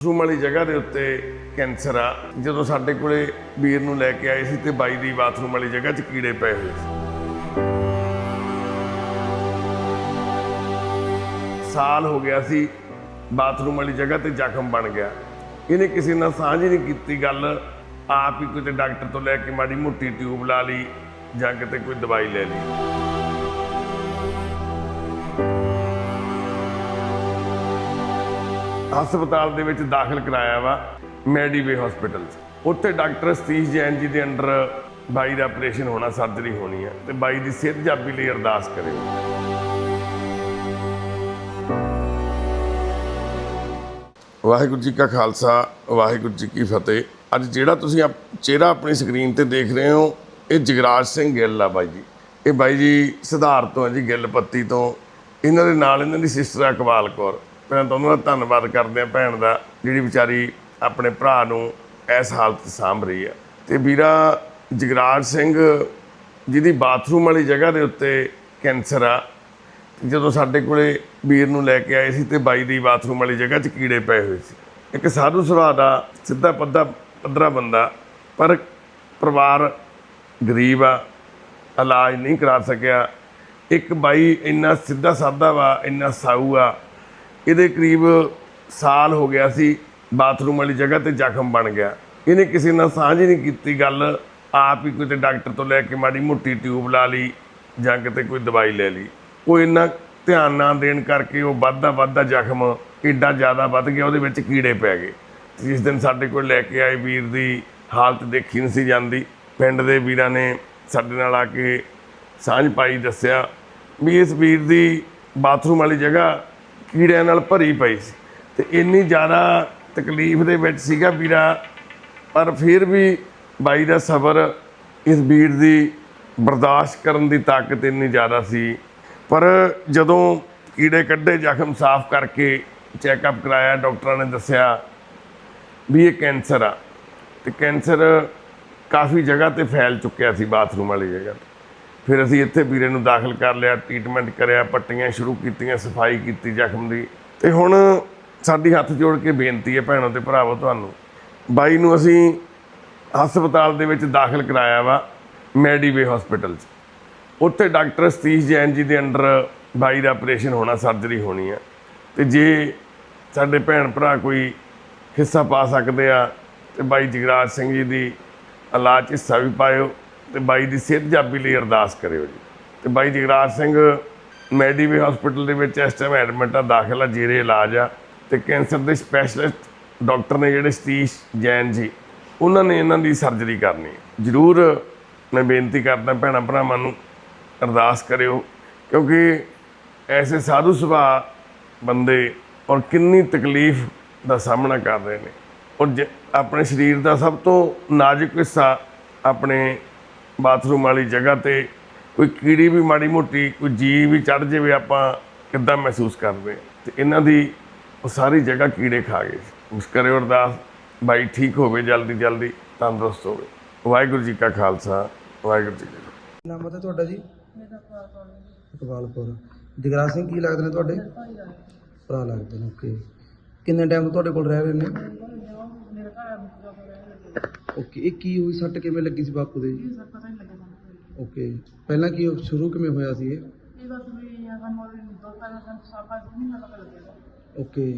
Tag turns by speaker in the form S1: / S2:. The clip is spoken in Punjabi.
S1: ਬਾਥਰੂਮ ਵਾਲੀ ਜਗ੍ਹਾ ਦੇ ਉੱਤੇ ਕੈਂਸਰ ਆ। ਜਦੋਂ ਸਾਡੇ ਕੋਲੇ ਵੀਰ ਨੂੰ ਲੈ ਕੇ ਆਏ ਸੀ ਤੇ ਬਾਈ ਦੀ ਬਾਥਰੂਮ ਵਾਲੀ ਜਗ੍ਹਾ 'ਚ ਕੀੜੇ ਪਏ ਹੋਏ ਸੀ। ਸਾਲ ਹੋ ਗਿਆ ਸੀ ਬਾਥਰੂਮ ਵਾਲੀ ਜਗ੍ਹਾ ਤੇ ਜ਼ਖਮ ਬਣ ਗਿਆ। ਇਹਨੇ ਕਿਸੇ ਨਾਲ ਸਾਂਝ ਹੀ ਨਹੀਂ ਕੀਤੀ ਗੱਲ। ਆਪ ਹੀ ਕਿਤੇ ਡਾਕਟਰ ਤੋਂ ਲੈ ਕੇ ਮਾੜੀ ਮੋਟੀ ਟਿਊਬ ਲਾ ਲਈ ਜਾਂ ਕਿਤੇ ਕੋਈ ਦਵਾਈ ਲੈ ਲਈ। ਹਸਪਤਾਲ ਦੇ ਵਿੱਚ ਦਾਖਲ ਕਰਾਇਆ ਵਾ ਮੈਡੀਵੇ ਹਸਪੀਟਲ 'ਚ। ਉੱਥੇ ਡਾਕਟਰ ਸਤੀਸ਼ ਜੈਨ ਜੀ ਦੇ ਅੰਡਰ ਬਾਈ ਦਾ ਆਪਰੇਸ਼ਨ ਹੋਣਾ, ਸਰਜਰੀ ਹੋਣੀ ਹੈ ਤੇ ਬਾਈ ਦੀ ਸਿਹਤ ਜਾਬੀ ਲਈ ਅਰਦਾਸ ਕਰਿਓ ਵਾਹਿਗੁਰੂ ਜੀ ਕਾ ਖਾਲਸਾ, ਵਾਹਿਗੁਰੂ ਜੀ ਕੀ ਫਤਿਹ। ਅੱਜ ਜਿਹੜਾ ਤੁਸੀਂ ਆਪ- ਚਿਹਰਾ ਆਪਣੀ ਸਕਰੀਨ ਤੇ ਦੇਖ ਰਹੇ ਹੋ, ਇਹ ਜਗਰਾਜ ਸਿੰਘ ਗਿੱਲ ਆ ਬਾਈ ਜੀ। ਇਹ ਬਾਈ ਜੀ ਸਿਧਾਰਥ ਤੋਂ ਹੈ ਜੀ, ਗਿੱਲ ਪੱਤੀ ਤੋਂ। ਇਹਨਾਂ ਦੇ ਨਾਲ ਇਹਨਾਂ ਦੀ ਸਿਸਟਰ ਆ ਕਵਾਲ ਕੌਰ। ਪਹਿਲਾਂ ਤਾਂ ਉਹਨਾਂ ਦਾ ਧੰਨਵਾਦ ਕਰਦੇ ਆ ਭੈਣ ਦਾ, ਜਿਹੜੀ ਵਿਚਾਰੀ ਆਪਣੇ ਭਰਾ ਨੂੰ ਇਸ ਹਾਲਤ ਸਾਂਭ ਰਹੀ ਆ ਤੇ ਵੀਰਾ ਜਗਰਾਜ ਸਿੰਘ, ਜਿਹਦੀ ਬਾਥਰੂਮ ਵਾਲੀ ਜਗ੍ਹਾ ਦੇ ਉੱਤੇ ਕੈਂਸਰ ਆ, ਜਦੋਂ ਸਾਡੇ ਕੋਲੇ ਵੀਰ ਨੂੰ ਲੈ ਕੇ ਆਏ ਸੀ ਤੇ ਬਾਈ ਦੀ ਬਾਥਰੂਮ ਵਾਲੀ ਜਗ੍ਹਾ 'ਚ ਕੀੜੇ ਪਏ ਹੋਏ ਸੀ। ਇੱਕ ਸਾਧੂ ਸੁਭਾਅ ਦਾ ਸਿੱਧਾ ਪੱਧਾ, ਪੱਧਰਾ ਬੰਦਾ, ਪਰ ਪਰਿਵਾਰ ਗਰੀਬ ਆ, ਇਲਾਜ ਨਹੀਂ ਕਰਾ ਸਕਿਆ। ਇੱਕ ਬਾਈ ਇੰਨਾ ਸਿੱਧਾ ਸਾਦਾ ਵਾ, ਇੰਨਾ ਸਾਊ ਆ ਇਹਦੇ ਕਰੀਬ ਸਾਲ ਹੋ ਗਿਆ ਸੀ ਬਾਥਰੂਮ ਵਾਲੀ ਜਗ੍ਹਾ ਤੇ ਜ਼ਖਮ ਬਣ ਗਿਆ। ਇਹਨੇ ਕਿਸੇ ਨਾਲ ਸਾਂਝ ਹੀ ਨਹੀਂ ਕੀਤੀ ਗੱਲ। ਆਪ ਹੀ ਕਿਤੇ ਡਾਕਟਰ ਤੋਂ ਲੈ ਕੇ ਮਾੜੀ ਮੋਟੀ ਟਿਊਬ ਲਾ ਲਈ ਜਾਂ ਕਿਤੇ ਕੋਈ ਦਵਾਈ ਲੈ ਲਈ। ਉਹ ਇੰਨਾ ਧਿਆਨ ਨਾ ਦੇਣ ਕਰਕੇ ਉਹ ਵੱਧਦਾ ਵੱਧਦਾ ਜ਼ਖਮ ਏਡਾ ਜ਼ਿਆਦਾ ਵੱਧ ਗਿਆ, ਉਹਦੇ ਵਿੱਚ ਕੀੜੇ ਪੈ ਗਏ। ਜਿਸ ਦਿਨ ਸਾਡੇ ਕੋਲ ਲੈ ਕੇ ਆਏ ਵੀਰ ਦੀ ਹਾਲਤ ਦੇਖੀ ਨਹੀਂ ਸੀ ਜਾਂਦੀ। ਪਿੰਡ ਦੇ ਵੀਰਾਂ ਨੇ ਸਾਡੇ ਨਾਲ ਆ ਕੇ ਸਾਂਝ ਪਾਈ ਦੱਸਿਆ ਵੀ ਇਸ ਵੀਰ ਦੀ ਬਾਥਰੂਮ ਵਾਲੀ ਜਗ੍ਹਾ ਕੀੜਿਆਂ ਨਾਲ ਭਰੀ ਪਈ ਸੀ। ਤੇ ਇੰਨੀ ਜ਼ਿਆਦਾ ਤਕਲੀਫ ਦੇ ਵਿੱਚ ਸੀਗਾ ਵੀਰਾ, ਪਰ ਫਿਰ ਵੀ ਬਾਈ ਦਾ ਸਬਰ ਇਸ ਵੀਰ ਦੀ ਬਰਦਾਸ਼ਤ ਕਰਨ ਦੀ ਤਾਕਤ ਇੰਨੀ ਜ਼ਿਆਦਾ ਸੀ। ਪਰ ਜਦੋਂ ਕੀੜੇ ਕੱਢੇ, ਜ਼ਖਮ ਸਾਫ਼ ਕਰਕੇ ਚੈੱਕਅਪ ਕਰਾਇਆ, ਡਾਕਟਰਾਂ ਨੇ ਦੱਸਿਆ ਵੀ ਇਹ ਕੈਂਸਰ ਆ। ਤੇ ਕੈਂਸਰ ਕਾਫੀ ਜਗ੍ਹਾ ਤੇ ਫੈਲ ਚੁੱਕਿਆ ਸੀ, ਬਾਥਰੂਮ ਵਾਲੀ ਜਗ੍ਹਾ ਤੇ। ਫਿਰ ਅਸੀਂ ਇੱਥੇ ਵੀਰੇ ਨੂੰ ਦਾਖਲ ਕਰ ਲਿਆ ਟ੍ਰੀਟਮੈਂਟ ਕਰਿਆ, ਪੱਟੀਆਂ ਸ਼ੁਰੂ ਕੀਤੀਆਂ, ਸਫ਼ਾਈ ਕੀਤੀ ਜ਼ਖਮ ਦੀ। ਤੇ ਹੁਣ ਸਾਡੀ ਹੱਥ ਜੋੜ ਕੇ ਬੇਨਤੀ ਹੈ ਭੈਣੋ ਤੇ ਭਰਾਵੋ ਤੁਹਾਨੂੰ, ਬਾਈ ਨੂੰ ਅਸੀਂ ਹਸਪਤਾਲ ਦੇ ਵਿੱਚ ਦਾਖਲ ਕਰਾਇਆ ਵਾ ਮੈਡੀਵੇ ਹਸਪੀਟਲ 'ਚ। ਉੱਥੇ ਡਾਕਟਰ ਸਤੀਸ਼ ਜੈਨ ਜੀ ਦੇ ਅੰਡਰ ਬਾਈ ਦਾ ਆਪਰੇਸ਼ਨ ਹੋਣਾ ਸਰਜਰੀ ਹੋਣੀ ਆ। ਤੇ ਜੇ ਸਾਡੇ ਭੈਣ ਭਰਾ ਕੋਈ ਹਿੱਸਾ ਪਾ ਸਕਦੇ ਆ, ਤੇ ਬਾਈ ਜਗਰਾਜ ਸਿੰਘ ਜੀ ਦੀ ਇਲਾਜ 'ਚ ਹਿੱਸਾ ਵੀ ਪਾਇਓ। ਤੇ ਬਾਈ ਦੀ ਸਿਹਤ ਜਾਬੀ ਲਈ ਅਰਦਾਸ ਕਰਿਓ ਜੀ ਤੇ ਬਾਈ ਜਗਰਾਜ ਸਿੰਘ, ਮੈਡੀਵੇ ਹਸਪੀਟਲ ਦੇ ਵਿੱਚ ਇਸ ਟਾਈਮ ਐਡਮਿਟ ਆ, ਦਾਖਲ ਆ ਜੀਰੇ ਇਲਾਜ ਆ ਤੇ ਕੈਂਸਰ ਦੇ ਸਪੈਸ਼ਲਿਸਟ ਡਾਕਟਰ ਨੇ ਜਿਹੜੇ ਸਤੀਸ਼ ਜੈਨ ਜੀ, ਉਹਨਾਂ ਨੇ ਇਹਨਾਂ ਦੀ ਸਰਜਰੀ ਕਰਨੀ ਹੈ। ਜ਼ਰੂਰ ਮੈਂ ਬੇਨਤੀ ਕਰਦਾ ਭੈਣਾਂ ਭਰਾਵਾਂ ਨੂੰ ਅਰਦਾਸ ਕਰਿਓ, ਕਿਉਂਕਿ ਐਸੇ ਸਾਧੂ ਸੁਭਾਅ ਬੰਦੇ ਔਰ ਕਿੰਨੀ ਤਕਲੀਫ ਦਾ ਸਾਹਮਣਾ ਕਰ ਰਹੇ ਨੇ ਔਰ ਜ- ਆਪਣੇ ਸਰੀਰ ਦਾ ਸਭ ਤੋਂ ਨਾਜ਼ੁਕ ਹਿੱਸਾ ਆਪਣੇ ਬਾਥਰੂਮ ਵਾਲੀ ਜਗ੍ਹਾ ਤੇ ਕੋਈ ਕੀੜੀ ਵੀ ਮਾੜੀ ਮੋਟੀ ਕੋਈ ਜੀ ਵੀ ਚੜ ਜਾਵੇ ਆਪਾਂ ਕਿੱਦਾਂ ਮਹਿਸੂਸ ਕਰਦੇ। ਤੇ ਇਹਨਾਂ ਦੀ ਉਹ ਸਾਰੀ ਜਗ੍ਹਾ ਕੀੜੇ ਖਾ ਗਏ। ਉਸ ਕਰਿਓ ਅਰਦਾਸ ਬਾਈ ਠੀਕ ਹੋਵੇ ਜਲਦੀ ਜਲਦੀ ਤੰਦਰੁਸਤ ਹੋਵੇ ਵਾਹਿਗੁਰੂ ਜੀ ਕਾ ਖਾਲਸਾ ਵਾਹਿਗੁਰੂ ਜੀ ਕੀ ਫਤਿਹ।
S2: ਨਾਮ ਹੈ ਤੁਹਾਡਾ ਜੀ? ਇਕਬਾਲਪੁਰ ਜਗਰਾਜ ਸਿੰਘ ਕੀ ਲੱਗਦੇ ਨੇ ਤੁਹਾਡੇ? ਭਰਾ ਲੱਗਦੇ ਨੇ ਓਕੇ। ਕਿੰਨੇ ਟਾਈਮ ਤੋਂ ਤੁਹਾਡੇ ਕੋਲ ਰਹਿ ਰਹੇ ਨੇ? ਓਕੇ ਇਹ ਕੀ ਹੋਈ? ਸੱਟ ਕਿਵੇਂ ਲੱਗੀ ਸੀ ਬਾਪੂ ਦੇ? ਜੀ ਓਕੇ ਪਹਿਲਾਂ ਕੀ ਸ਼ੁਰੂ ਕਿਵੇਂ ਹੋਇਆ ਸੀ ਇਹ? ਓਕੇ